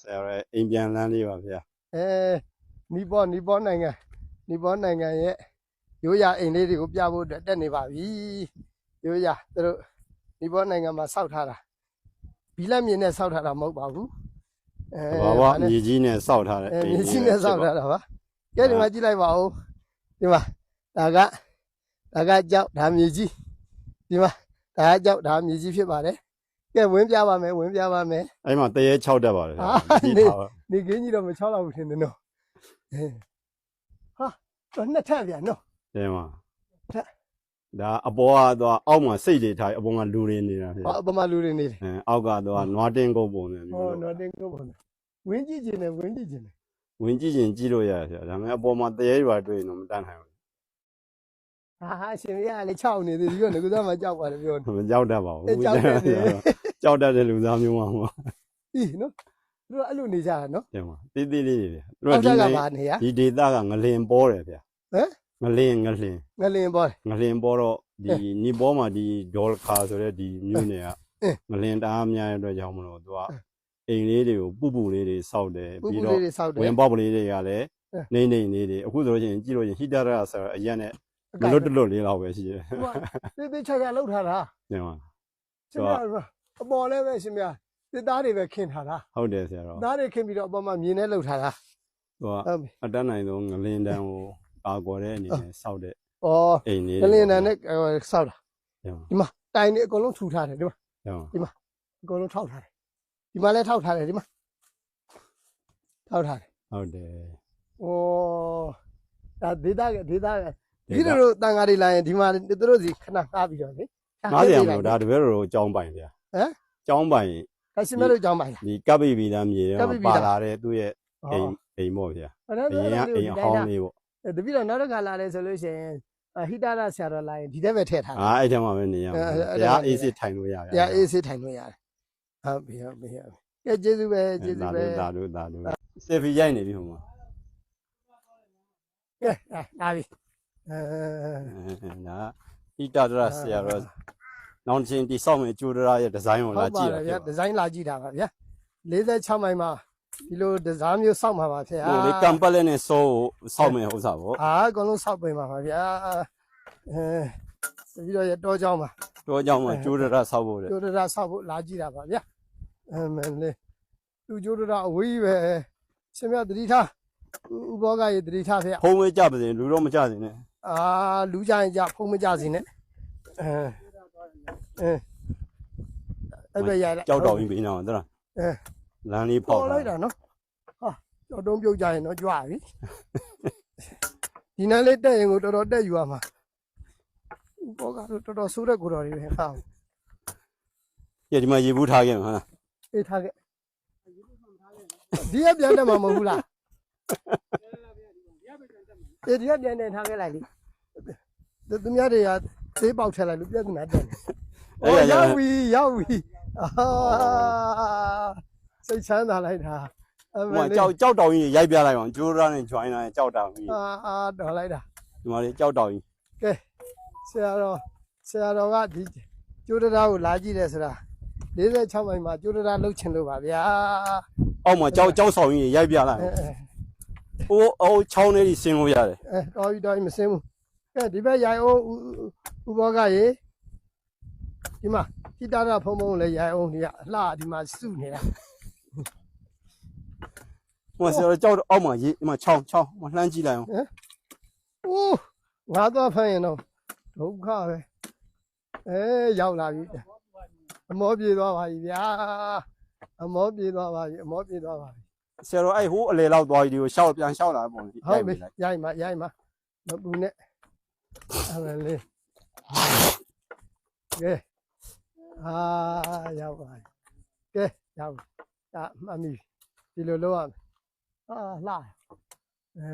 ဆရာရဲ့အိမ်ပြန်လန်းလေးပါဗျာအဲနီပေါနီပေါနိုင်ငံနီပေါနိုင်ငံရဲ့ရိုးရာအိမ်လေးတွေကိုပြဖို့အတွက်တက်နေပါပြီရိုးရာသူတို့နီပေါနိုင်ငံမှာစောက်ထားတာဘီလက်မြေနဲ့စောက်ထားတာမဟုတ်ပါဘူးအဲဘာဘာဒါနဲ့မြေကြီးနဲ့စောက်ထားတဲ့အဲအိမ်မြေကြီးကြီးနဲ့စောက်ထားတာပါကဲဒီမှာကြည့်လိုက်ပါဦးဒီမှာဒါကဒါကကြောက်ဒါမြေကြီးဒီမှာဒါကကြောက်ဒါမြေကြီးဖြစ်ပါတယ် ကဲဝင်ပြပါမယ်ဝင်ပြပါမယ်အဲ့မှာတရေ6တက်ပါတယ်ဗျာအာကြည့်နေထားပါနေကင်းကြီးတော့မချောက်တော့ဘူးထင်တယ်နော်အဲဟာတော့နှစ်ထပ်ပြန်နော်တယ်မှာထက်ဒါအပေါ်ကတော့အောက်မှာစိတ်တွေထားအပေါ်မှာလူတွေနေတာဗျာဟောအပမလူတွေနေတယ်အဲအောက်ကတော့နွားတင်းကုတ်ပုံနဲ့ဟောတော့တင်ကုန်ပါနဲ့ဝင်းကြည့်ခြင်းနဲ့ဝင်းကြည့်ခြင်းနဲ့ဝင်ကြည့်ရင်ကြည့်လို့ရတယ်ဗျာဒါပေမဲ့အပေါ်မှာတရေတွေပါတွေ့ရင်တော့မတတ်နိုင်ဘူးဟာဟာရှင်ရကလည်း6နေသေးဒီကငကစားမှကြောက်ပါတယ်ပြောနေမကြောက်တတ်ပါဘူးအဲကြောက်တတ်တယ် ကြောက်တတ်တဲ့လူသားမျိုးမှမဟုတ်ဟီးနော်သူတို့အဲ့လိုနေကြတာနော်တယ်မှာတီးတီးလေးတွေဗျာသူအောက်တို့ထဒီပ်ကနေပါနေရဒီဒေတာကငလင်ပေါ်တယ်ဗျာဟမ်ငလင်ငလင်ငလင်ပေါ်တယ်ငလင်ပေါ်တော့ဒီနီပေါ်မှာဒီဒေါ်ခါဆိုတဲ့ဒီမြို့နယ်ကအဲငလင်တအားများတဲ့အတွက်ကြောင့်မလို့သူကအိမ်လေးတွေကိုပူပူလေးတွေစောက်တယ်ပူပြီးပူတော့လေးတွေစောက်တယ်ဝင်ပေါက်လေးတွေကလည်းအဲနေနေလေးတွေအခုဆိုလို့ရှိရင်ကြည့်လို့ရှိရင်ဟီတာရာဆိုတော့အရက်နဲ့မလွတ်တလွတ်လေးလောက်ပဲရှိတယ်ဟိုကတေးသေးချာချာလောက်ထားတာဒီမှာရှင်မ အပေါ်လည်းပဲရှင်မစစ်သားတွေပဲခင်းထားတာဟုတ်တယ်ဆရာတော်သားတွေခင်းပြီးတော့အပေါ်မှာမြင်းနဲ့လောက်ထားတာသူကဟုတ်ပြီအတတ်နိုင်ဆုံးငလင်တန်းကိုကာကွယ်တဲ့အနေနဲ့စောက်တဲ့ဩအိမ်လေးငလင်တန်နဲ့စောက်တာဒီမှာဒီမှာတိုင်တွေအကုန်လုံးထူထားတယ်ဒီမှာဒီမှာအကုန်လုံးထောက်ထားတယ်ဒီမှာလည်းထောက်ထားတယ်ဒီမှာထောက်ထားတယ်ဟုတ်တယ်ဩဒါဒေတာကဒေတာကဒေဒီတာလိုတန်ဃာတွေလာရင်ဒီမှာသူတို့စီခဏငှားပြီးတော့လေနားရမလို့ဒါတပည့်တော်တို့ကြောင်းပိုင်ဗျာ ဟမ်ကြောင်းပိုင်ဒါရှင်မတို့ကြောင်းပါလား ဒီကပ်ပိပီသားမြေထဲကပ်ပိမှာပိပါသားလာတဲ့သူ့ရဲ့အိမ်အိမ်ပေါ့ဗျာအဲ့ဒါအရင်ကအိမ်အဟောင်းလေးပေါ့တပည့်တော့နောက်တစ်ခါလာလဲဆိုလို့ရှိရင်ဟိတာရဆရာတော်လာရင်ဒီတက်ပဲထည့်ထားအာအဲ့ထဲမှာပဲနေရမှာအဲအဲ့ဒါတရားအေးစစ်ထိုင်လို့ရတရားအေးဆေးထိုင်လို့ရတယ်ဟုတ်ပြီဟုတ်ပြီဟုတ်ပြီကဲကျေးဇူးပဲကျေးဇူးပဲဒါတို့ဒါတို့စက်ဖီရိုက်နေပြီဟိုမှာကဲလာပြီအဲဒါဟီတာဒရာဆရာတော့ နောက်တစ်ချိန်တိဆောက်မယ်ကျိုးဒရာရဲ့ဒီဇိုင်းကိုဟုလာတ်ပါကြည့်တတာယ်ဗျာဗျာဒီဇိုင်းလာကြည့်တာပါဗျာ46မိုင်မှာဒီလိုဒီဇိုင်းမျိုးစောက်မှာပါဗျာဟိုလေကံပတ်လက်နဲ့စောကိုဆောက်မယ်ဥစ္စာပေါ့အာအကုန်လုံးစောက်ပင်ပါပါဗျာအဲပြီးတော့ရတော့ကြောင်းပါတော့ကြောင့်မှကျိုးဒရာဆောက်ဖို့တဲ့ကျိုးတရစောက်ဖို့လာကြည့်တာပါဗျာအမန်လေးသူကျိုးတရအဝေးပဲရှင်မြတ်တတိထားဥဘောကရေတတိထားဗျာဖုံးဝဲကြပါစေလူတော့မကြစေနဲ့အာလူကြရင်ကြဖုံးမကြစီနဲ့အဲ အဲအဲ့ပဲရတာကြောက်တော်ရင်ပြီးနေအောင်တလားအဲလမ်းလေးဖောက်ပေါ်လိုက်တာနော်ဟာကြောက်တုံးပြုတ်ကြရင်တော့ကြွပြီဒီနန်းလေးတက်ရင်ကိုတော်တော်တက်ယူရမှာဘောကတော့တော်တော်ဆိုးတဲ့ကိုတော်တွေပဲဟာပြဒီမှာရေဘူးထားခဲ့မှာဟာအေးထားခဲ့ဒီကပြန်တက်မှာမဟုတ်ဘူးလားအေးဒီကပြန်နေထားခဲ့လိုက်လေသူသူများတွေကသေးပေါက်ထည့်လိုက်လို့ပြဿနာတက်တယ် အဲ့အော်ရရောက်ပြီရောက်ပြီအာစိတ်ချမ်းသာလိုက်တာအဟိုမေမှာလေးကြောက်ကြောက်တောင်ကြီးရိုက်ပြလိုက်အောင်ကျိုးဒရာနဲ့ join လာရင်ကြောက်တောင်ကြီးအာအာတော်လိုက်တာဒီမှာလေကြောက်တောင်ကြီးကဲဆရာတော်ဆရာတော်ကဒီကျိုးတရားကိုလာကြည့်တယ်ဆိုတာ46မိုင်မှာကျိုးတရားလှုပ်ချင်လို့ပါဗျာအောက်မှာကြောက်ကြောက်ဆောင်ကြီးရိုက်ပြလိုက်အဲအဲဟိုအိုးချောင်းလေးကြီးဆင်းလို့ရတယ်အဲတော်ပြီတော်ပြီမစင်းဘူးကဲဒီဘက်ရိုင်အောင်ဥဘောကရေ ဒီမှာဟိတာရဖုံဖုံလည်းရိုင်အောင်ဒီကအလှဒီမှာစုနေတာဟိုမှာဆရာကြောက်အောက်မှာရေဒီမှာချောင်းချောင်းဟိုလှမ်းကြည့်လိုက်အောင်အိုးငါတော့ဖမ်းရင်တော့ဒုက္ခပဲအဲရောက်လာပြီအမောပြေသွားပါပြီဗျာအမောပြေသွားပါပြီအမောပြေသွားပါပြီဆရာတော်အဲ့ဟိုးအလေလောက်သွားကြီးကိုရှောက်ပြန်ရှောက်လာပုံကြီးဟုတ်ပြီလိုက်ရိုက်မှာရိုက်မှာမပူနဲ့အမလေးကဲ အာရောက်ပါပြီကဲရောက်ပြီဒါမှတ်မိပြီဒီလိုလုပ်ရမယ်အာလှအဲ